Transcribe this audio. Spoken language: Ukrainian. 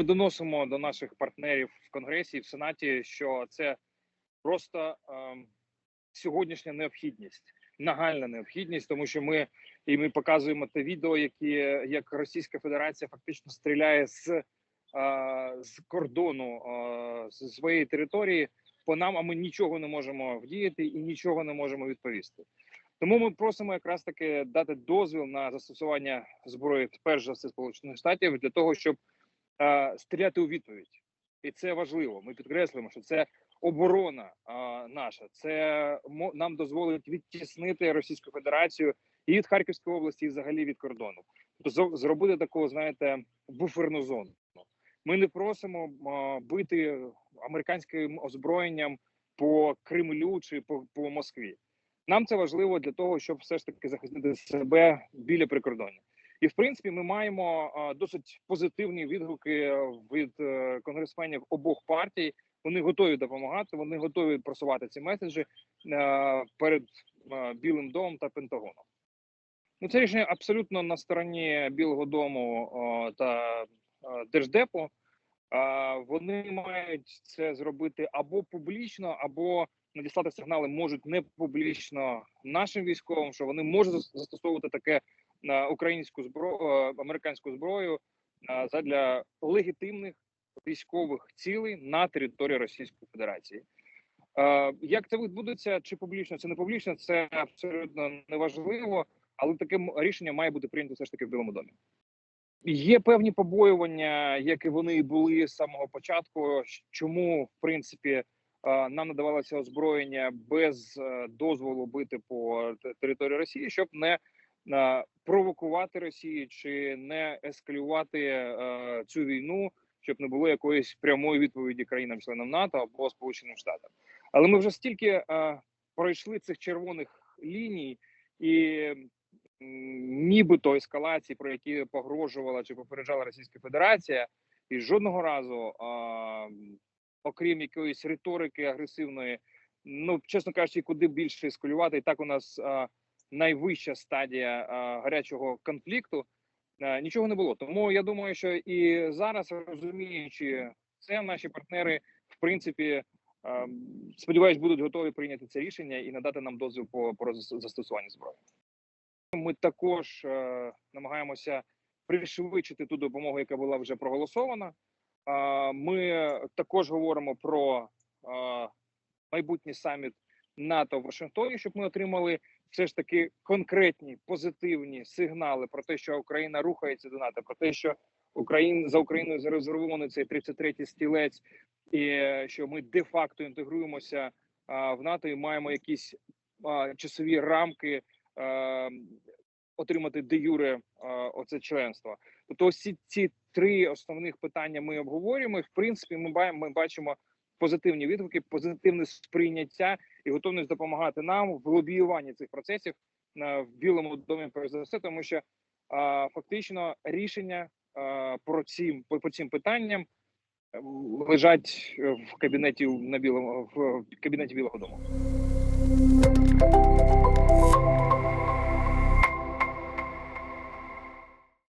Ми доносимо до наших партнерів в Конгресі і в Сенаті, що це просто ем, сьогоднішня необхідність, нагальна необхідність, тому що ми і ми показуємо те відео, які як Російська Федерація фактично стріляє з, е, з кордону е, з своєї території по нам, а ми нічого не можемо вдіяти і нічого не можемо відповісти. Тому ми просимо якраз таки дати дозвіл на застосування зброї перш за все сполучених штатів для того, щоб е, стріляти у відповідь, і це важливо. Ми підкреслюємо, що це оборона е, наша. Це нам дозволить відтіснити Російську Федерацію і від Харківської області, і взагалі від кордону. Тобто зробити таку, знаєте, буферну зону. Ми не просимо е, бити американським озброєнням по Кремлю чи по, по Москві. Нам це важливо для того, щоб все ж таки захистити себе біля прикордоння. І в принципі, ми маємо досить позитивні відгуки від е, конгресменів обох партій. Вони готові допомагати, вони готові просувати ці меседжі е, перед е, Білим домом та Пентагоном. Ну, це рішення абсолютно на стороні Білого Дому та е, Держдепу. Вони мають це зробити або публічно, або надіслати сигнали можуть не публічно нашим військовим, що вони можуть застосовувати таке українську зброю, американську зброю а, задля легітимних військових цілей на території Російської Федерації. Е, Як це відбудеться, чи публічно, чи не публічно, це абсолютно неважливо, але таке рішення має бути прийнято все ж таки в Білому домі. Є певні побоювання, як і вони були з самого початку. Чому в принципі е, нам надавалося озброєння без е, дозволу бити по території Росії, щоб не е, провокувати Росію чи не ескалювати е, цю війну, щоб не було якоїсь прямої відповіді країнам-членам НАТО або Сполученим Штатам. Але ми вже стільки е, пройшли цих червоних ліній і нібито ескалації, про які погрожувала чи попереджала Російська Федерація, і жодного разу, а, окрім якоїсь риторики агресивної, ну чесно кажучи, куди більше ескалювати, і так у нас а, найвища стадія гарячого конфлікту. а, Нічого не було. Тому я думаю, що і зараз розуміючи це, наші партнери, в принципі, а, сподіваюсь, будуть готові прийняти це рішення і надати нам дозвіл по, по зас- застосуванню зброї. Ми також е, намагаємося пришвидшити ту допомогу, яка була вже проголосована. Е, ми також говоримо про е, майбутній саміт НАТО в Вашингтоні, щоб ми отримали все ж таки конкретні позитивні сигнали про те, що Україна рухається до НАТО, про те, що Україна за Україною зарезервований цей 33-й стілець, і е, що ми де-факто інтегруємося е, в НАТО і маємо якісь е, часові рамки е, отримати де юре е, оце членство. Тобто, ось ці, ці три основних питання ми обговорюємо. І, в принципі, ми бачимо позитивні відгуки, позитивне сприйняття і готовність допомагати нам в лобіюванні цих процесів е, в Білому домі, перш за все, тому що е, фактично рішення е, про цим по, по цим питанням е, лежать в кабінеті на білому в кабінеті Білого Дому.